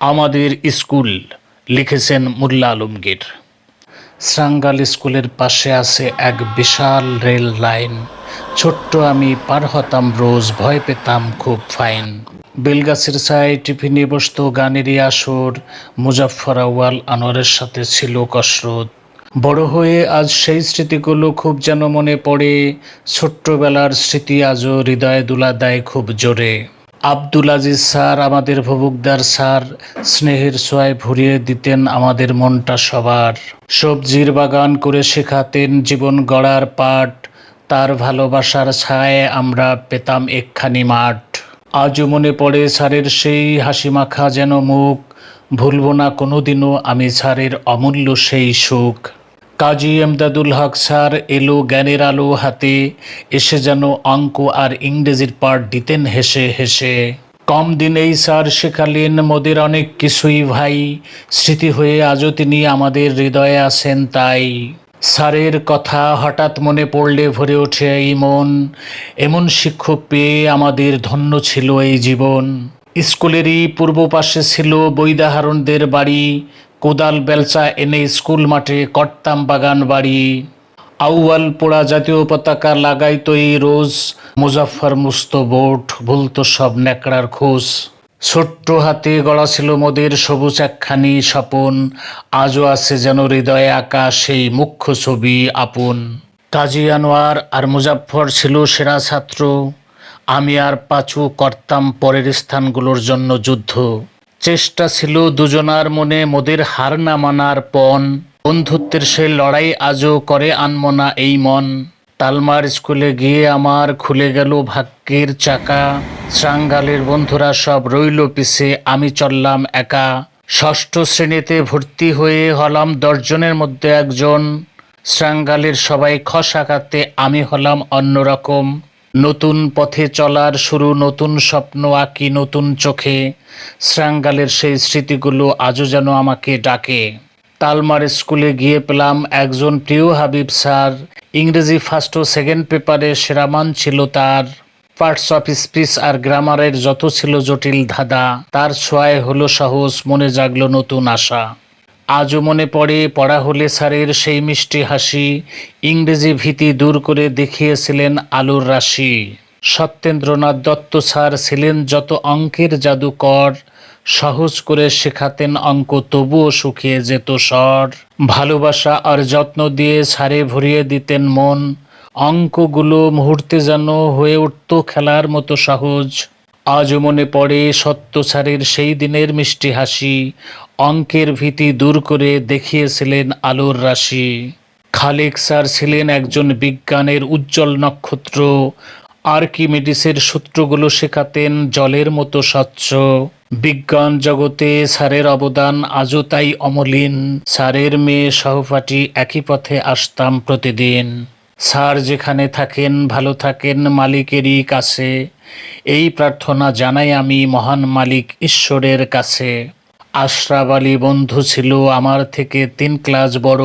আমাদের স্কুল, লিখেছেন মোল্লা আলমগীর। স্রাঙ্গাল স্কুলের পাশে আছে এক বিশাল রেল লাইন। ছোট্ট আমি পার হতাম রোজ, ভয় পেতাম খুব ফাইন। বেলগাছের ছায় টিফিনে বসত গানেরই আসর, মুজাফফর আউয়াল আনোয়ারের সাথে ছিল কসরত। বড় হয়ে আজ সেই স্মৃতিগুলো খুব যেন মনে পড়ে, ছোট্টবেলার স্মৃতি আজও হৃদয় দুলা দেয় খুব জোরে। আব্দুল আজিজ স্যার, আমাদের ভবুকদার স্যার, স্নেহের ছোঁয়ায় ভরিয়ে দিতেন আমাদের মনটা সবার। সবজির বাগান করে শেখাতেন জীবন গড়ার পাঠ, তার ভালোবাসার ছায় আমরা পেতাম একখানি মাঠ। আজও মনে পড়ে স্যারের সেই হাসি মাখা যেন মুখ, ভুলব না কোনোদিনও আমি স্যারের অমূল্য সেই সুখ। কাজী এমদাদুল হক স্যার এলো জ্ঞানের আলো হাতে, এসে যেন অঙ্ক আর ইংরেজির পাঠ দিতেন হেসে হেসে। কম দিনেই স্যার শেখালেন মোদের অনেক কিছুই ভাই, স্মৃতি হয়ে আজও তিনি আমাদের হৃদয়ে আছেন তাই। স্যারের কথা হঠাৎ মনে পড়লে ভরে ওঠে এই মন, এমন শিক্ষক পেয়ে আমাদের ধন্য ছিল এই জীবন। স্কুলেরই পূর্ব পাশে ছিল বৈদাহারণদের বাড়ি কোদাল, বেলচা এনে স্কুল মাঠে করতাম বাগান বাড়ি। আউয়াল পোড়া জাতীয় পতাকা লাগাইতো এই রোজ। মুজাফফর মুস্ত বোট ভুলতো সব ন্যাকড়ার খোঁজ। ছোট্ট হাতে গড়া ছিল মোদের সবুজ একখানি স্বপন। আজও আছে যেন হৃদয়ে আঁকা সেই মুখ্য ছবি আপন। কাজী আনোয়ার আর মুজাফফর ছিল সেরা ছাত্র। আমি আর পাঁচু করতাম পরের স্থানগুলোর জন্য যুদ্ধ। চেষ্টা ছিল দুজনার মনে মোদের হার না মানার পণ। বন্ধুত্বের সে লড়াই আজও করে আনমনা এই মন। তালমার স্কুলে গিয়ে আমার খুলে গেল ভাগ্যের চাকা। শ্রাঙ্গালের বন্ধুরা সব রইল পিছে, আমি চললাম একা। ষষ্ঠ শ্রেণীতে ভর্তি হয়ে হলাম দশজনের মধ্যে একজন। শ্রাঙ্গালের সবাই খসাকাতে আমি হলাম অন্যরকম। নতুন পথে চলার শুরু, নতুন স্বপ্ন আঁকি, নতুন চোখে। শ্রাঙ্গালের সেই স্মৃতিগুলো আজও যেন আমাকে ডাকে। তালমার স্কুলে গিয়ে পেলাম একজন প্রিয় হাবিব স্যার। ইংরেজি ফার্স্ট ও সেকেন্ড পেপারে সেরামান ছিল তার। পার্টস অফ স্পিচ আর গ্রামারের যত ছিল জটিল ধাঁধা, তার ছোঁয়ায় হলো সহজ মনে জাগলো নতুন আশা। আজও মনে পড়ে পড়া হলে স্যারের সেই মিষ্টি হাসি। ইংরেজি ভীতি দূর করে দেখিয়েছিলেন আলোর রাশি। সত্যেন্দ্রনাথ দত্ত স্যার ছিলেন যত অঙ্কের জাদুকর। সহজ করে শেখাতেন অঙ্ক, তবুও শুকিয়ে যেত স্বর। ভালোবাসা আর যত্ন দিয়ে সারে ভরিয়ে দিতেন মন। অঙ্কগুলো মুহূর্তে যেন হয়ে উঠত খেলার মতো সহজ। আজও মনে পড়ে সত্য স্যারের সেই দিনের মিষ্টি হাসি। অঙ্কের ভীতি দূর করে দেখিয়েছিলেন আলোর রাশি। খালেক স্যার ছিলেন একজন বিজ্ঞানের উজ্জ্বল নক্ষত্র। আর্কিমিডিসের সূত্রগুলো শেখাতেন জলের মতো স্বচ্ছ। বিজ্ঞান জগতে স্যারের অবদান আজও তাই অমলিন। স্যারের মেয়ে সহপাঠী একই পথে আসতাম প্রতিদিন। স্যার যেখানে থাকেন, ভালো থাকেন, মালিকেরই কাছে। এই প্রার্থনা জানাই আমি মহান মালিক ঈশ্বরের কাছে। আশরাফ আলী বন্ধু ছিল আমার থেকে তিন ক্লাস বড়,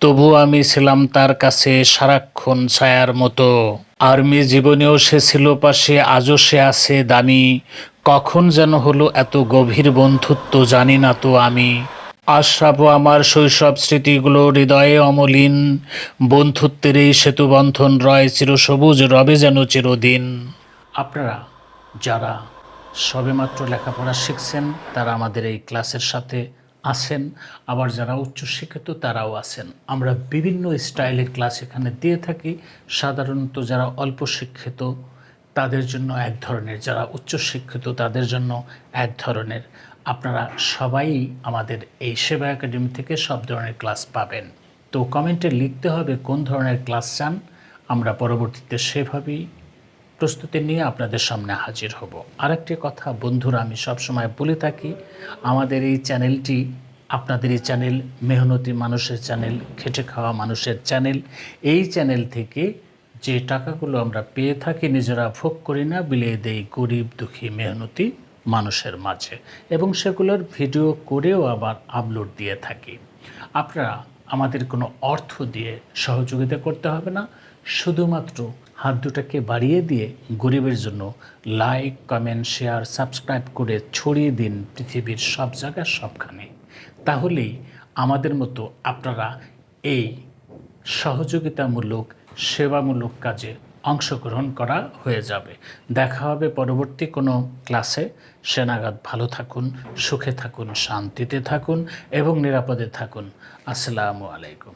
তবু আমি ছিলাম তার কাছে সারাক্ষণ ছায়ার মতো। আর্মি জীবনেও সে ছিল পাশে, আজও সে আছে দামি। কখন যেন হলো এত গভীর বন্ধুত্ব জানি না তো আমি। আশরাফও আমার শৈশব স্মৃতিগুলো হৃদয়ে অমলিন। বন্ধুত্বের এই সেতুবন্ধন রয় চিরসবুজ, রবে যেন চিরদিন। আপনারা যারা সবেমাত্র লেখাপড়া শিখছেন, তারা আমাদের এই ক্লাসের সাথে আছেন। আবার যারা উচ্চশিক্ষিত তারাও আছেন। আমরা বিভিন্ন স্টাইলের ক্লাস এখানে দিয়ে থাকি। সাধারণত যারা অল্প শিক্ষিত, তাদের জন্য এক ধরনের। যারা উচ্চশিক্ষিত তাদের জন্য এক ধরনের। আপনারা সবাই আমাদের এই সেবা একাডেমি থেকে সব ধরনের ক্লাস পাবেন। তো কমেন্টে লিখতে হবে কোন ধরনের ক্লাস চান। আমরা পরবর্তীতে সেভাবেই প্রস্তুতি নিয়ে আপনাদের সামনে হাজির হব। আরেকটি কথা, বন্ধুরা, আমি সবসময় বলে থাকি, আমাদের এই চ্যানেলটি আপনাদের এই চ্যানেল, মেহনতি মানুষের চ্যানেল, খেটে খাওয়া মানুষের চ্যানেল, এই চ্যানেল থেকে যে টাকাগুলো আমরা পেয়ে থাকি, নিজেরা ভোগ করি না, বিলিয়ে দেই গরিব, দুঃখী, মেহনতি মানুষের মাঝে। এবং সেগুলোর ভিডিও করেও আবার আপলোড দিয়ে থাকি। আপনারা আমাদের কোনো অর্থ দিয়ে সহযোগিতা করতে হবে না। শুধুমাত্র হাত দুটাকে বাড়িয়ে দিয়ে গরিবের জন্য লাইক কমেন্ট শেয়ার সাবস্ক্রাইব করে ছড়িয়ে দিন পৃথিবীর সব জায়গায় সবখানে। তাহলেই আমাদের মতো আপনারা এই সহযোগিতামূলক, সেবামূলক কাজে অংশগ্রহণ করা হয়ে যাবে। দেখা হবে পরবর্তী কোনো ক্লাসে। সেনাগাদ ভালো থাকুন, সুখে থাকুন, শান্তিতে থাকুন এবং নিরাপদে থাকুন। আসসালামু আলাইকুম।